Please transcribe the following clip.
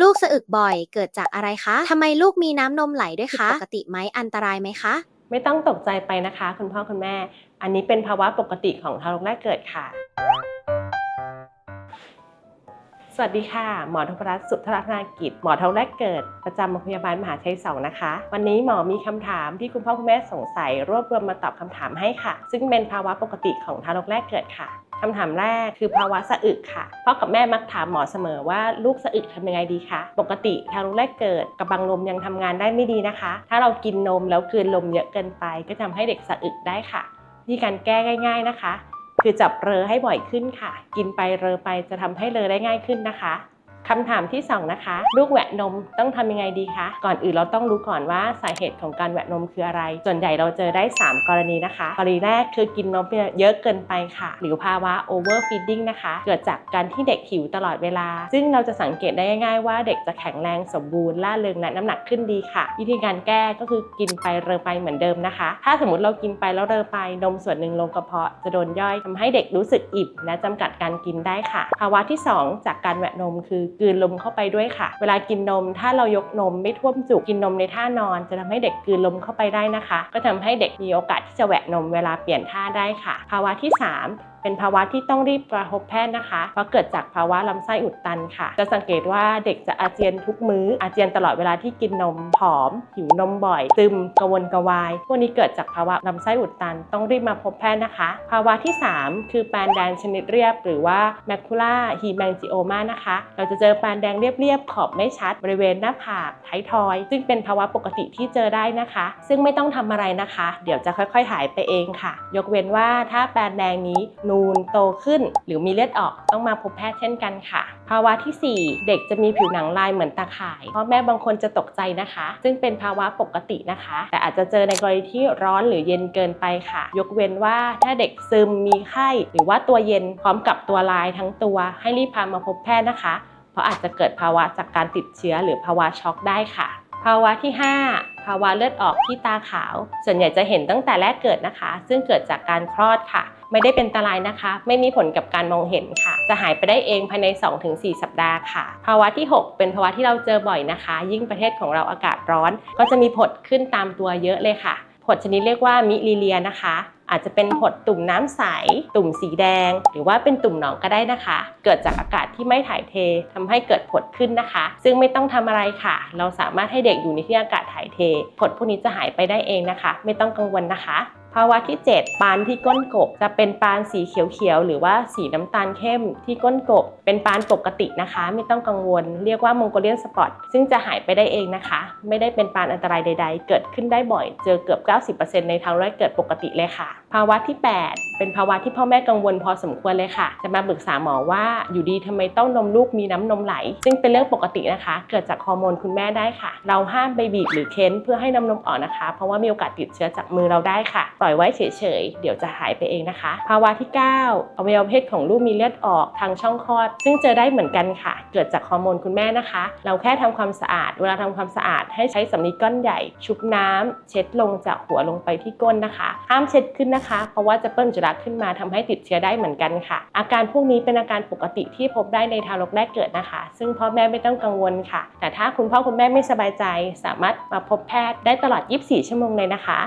ลูกสะอึกบ่อยเกิดจากอะไรคะทำไมลูกมีน้ำนมไหลด้วยคะ ปกติไหมอันตรายไหมคะ ไม่ต้องตกใจไปนะคะ คุณพ่อคุณแม่ อันนี้เป็นภาวะปกติของทารกแรกเกิดค่ะ สวัสดีค่ะ หมอธพรัตน์สุทธรัตนากิจ หมอทารกแรกเกิด ประจำโรงพยาบาลมหาชัยสองนะคะ วันนี้หมอมีคำถามที่คุณพ่อคุณแม่สงสัย รวบรวมมาตอบคำถามให้ค่ะ ซึ่งเป็นภาวะปกติของทารกแรกเกิดค่ะ คำถามแรกคือภาวะสะอึกค่ะพ่อกับแม่มักถามหมอเสมอว่าลูกสะอึกทำยังไงดีคะปกติทารกแรกเกิดกระบังลมยังทำงานได้ไม่ดีนะคะ ถ้าเรากินนมแล้วคืนลมเยอะเกินไป ก็ทำให้เด็กสะอึกได้ค่ะวิธีการแก้ง่าย ๆนะคะ คือจับเรอให้บ่อยขึ้นค่ะ กินไปเรอไปจะทำให้เรอได้ง่ายขึ้นนะคะ คำถามที่สองนะคะ ลูกแหวะนมต้องทำยังไงดีคะ ก่อนอื่นเราต้องรู้ก่อนว่าสาเหตุของการแหวะนมคืออะไร ส่วนใหญ่เราเจอได้ 3 กรณีนะคะ กรณีแรกคือกินนมเยอะเกินไปค่ะ หรือภาวะ overfeeding นะคะ เกิดจากการที่เด็กหิวตลอดเวลา ซึ่งเราจะสังเกตได้ง่ายๆว่าเด็กจะแข็งแรงสมบูรณ์ล่าเริงและน้ำหนักขึ้นดีค่ะ วิธีการแก้ก็คือกินไปเรอไปเหมือนเดิมนะคะ ถ้าสมมติเรากินไปแล้วเรอไปนมส่วนหนึ่งลงกระเพาะจะโดนย่อยทำให้เด็กรู้สึกอิ่มและจำกัดการกินได้ค่ะ ภาวะที่ 2 จากการแหวะนมคือกลืนลมเข้าไปด้วยค่ะ เวลากินนม ถ้าเรายกนมไม่ท่วมจุกกินนมในท่านอน จะทำให้เด็กกลืนลมเข้าไปได้นะคะ ก็ทำให้เด็กมีโอกาสที่จะแหวะนมเวลาเปลี่ยนท่าได้ค่ะ ภาวะที่ 3เป็นภาวะที่ต้องรีบประพบแพทย์นะคะ เพราะเกิดจากภาวะลำไส้อุดตันค่ะ จะสังเกตว่าเด็กจะอาเจียนทุกมื้อ อาเจียนตลอดเวลาที่กินนมผอม หิวนมบ่อย ซึมกระวนกระวาย พวกนี้เกิดจากภาวะลำไส้อุดตัน ต้องรีบมาพบแพทย์นะคะ ภาวะที่ 3 คือแปนแดงชนิดเรียบ หรือว่า macula hemangioma นะคะ เราจะเจอแปนแดงเรียบๆขอบไม่ชัด บริเวณหน้าผากท้ายทอย ซึ่งเป็นภาวะปกติที่เจอได้นะคะ ซึ่งไม่ต้องทำอะไรนะคะ เดี๋ยวจะค่อยๆหายไปเองค่ะ ยกเว้นว่าถ้าแปนแดงนี้นูนโตขึ้น หรือมีเลือดออกต้องมาพบแพทย์เช่นกันค่ะ ภาวะทีสี่4 เด็กจะมีผิวหนังลายเหมือนตาข่ายเพราะแม่บางคนจะตกใจนะคะ ซึ่งเป็นภาวะปกตินะคะ แต่อาจจะเจอในกรณีที่ร้อนหรือเย็นเกินไปค่ะ ยกเว้นว่าถ้าเด็กซึมมีไข้ หรือว่าตัวเย็นพร้อมกับตัวลายทั้งตัว ให้รีบพามาพบแพทย์นะคะ เพราะอาจจะเกิดภาวะจากการติดเชื้อหรือภาวะช็อกได้ค่ะภาวะที่ 5 ภาวะเลือดออกที่ตาขาว ส่วนใหญ่จะเห็นตั้งแต่แรกเกิดนะคะ ซึ่งเกิดจากการคลอดค่ะ ไม่ได้เป็นอันตรายนะคะ ไม่มีผลกับการมองเห็นค่ะ จะหายไปได้เองภายใน 2-4 สัปดาห์ค่ะ ภาวะที่ 6 เป็นภาวะที่เราเจอบ่อยนะคะ ยิ่งประเทศของเราอากาศร้อน ก็จะมีผดขึ้นตามตัวเยอะเลยค่ะ ผดชนิดเรียกว่ามิลิเลียนะคะอาจจะเป็นผดตุ่มน้ำใส ตุ่มสีแดง หรือว่าเป็นตุ่มหนองก็ได้นะคะ เกิดจากอากาศที่ไม่ถ่ายเททำให้เกิดผดขึ้นนะคะ ซึ่งไม่ต้องทำอะไรค่ะ เราสามารถให้เด็กอยู่ในที่อากาศถ่ายเท ผดพวกนี้จะหายไปได้เองนะคะ ไม่ต้องกังวลนะคะาวะที่ 7 ปานที่ก้นกบ จะเป็นปานสีเขียวๆหรือว่าสีน้ำตาลเข้มที่ก้นกบ เป็นปานปกตินะคะ ไม่ต้องกังวล เรียกว่ามองโกเลียนสปอตซึ่งจะหายไปได้เองนะคะ ไม่ได้เป็นปานอันตรายใด ๆ เกิดขึ้นได้บ่อย เจอเกือบ 90%ในทางแรกเกิดปกติเลยค่ะภาวะที่ 8 เป็นภาวะที่พ่อแม่กังวลพอสมควรเลยค่ะ จะมาปรึกษาหมอว่าอยู่ดีทำไมต้องนมลูกมีน้ำนมไหล ซึ่งเป็นเรื่องปกตินะคะ เกิดจากฮอร์โมนคุณแม่ได้ค่ะ เราห้ามไปบีบหรือเค้นเพื่อให้น้ำนมออกนะคะ เพราะว่ามีโอกาสติดเชื้อจากมือเราได้ค่ะ ปล่อยไว้เฉยๆ เดี๋ยวจะหายไปเองนะคะ ภาวะที่ 9 อวัยวะเพศของลูกมีเลือดออกทางช่องคลอด ซึ่งเจอได้เหมือนกันค่ะ เกิดจากฮอร์โมนคุณแม่นะคะ เราแค่ทำความสะอาด เวลาทำความสะอาดให้ใช้สำลีก้อนใหญ่ ชุบน้ำเช็ดลงจากหัวลงไปที่ก้นนะคะ ห้ามเช็ดขึ้นนะคะ เพราะว่าจะเปิ้ลจุลักขึ้นมาทำให้ติดเชื้อได้เหมือนกันค่ะ อาการพวกนี้เป็นอาการปกติที่พบได้ในทารกแรกเกิดนะคะ ซึ่งพ่อแม่ไม่ต้องกังวลค่ะ แต่ถ้าคุณพ่อคุณแม่ไม่สบายใจ สามารถมาพบแพทย์ได้ตลอด 24 ชั่วโมงเลยนะคะ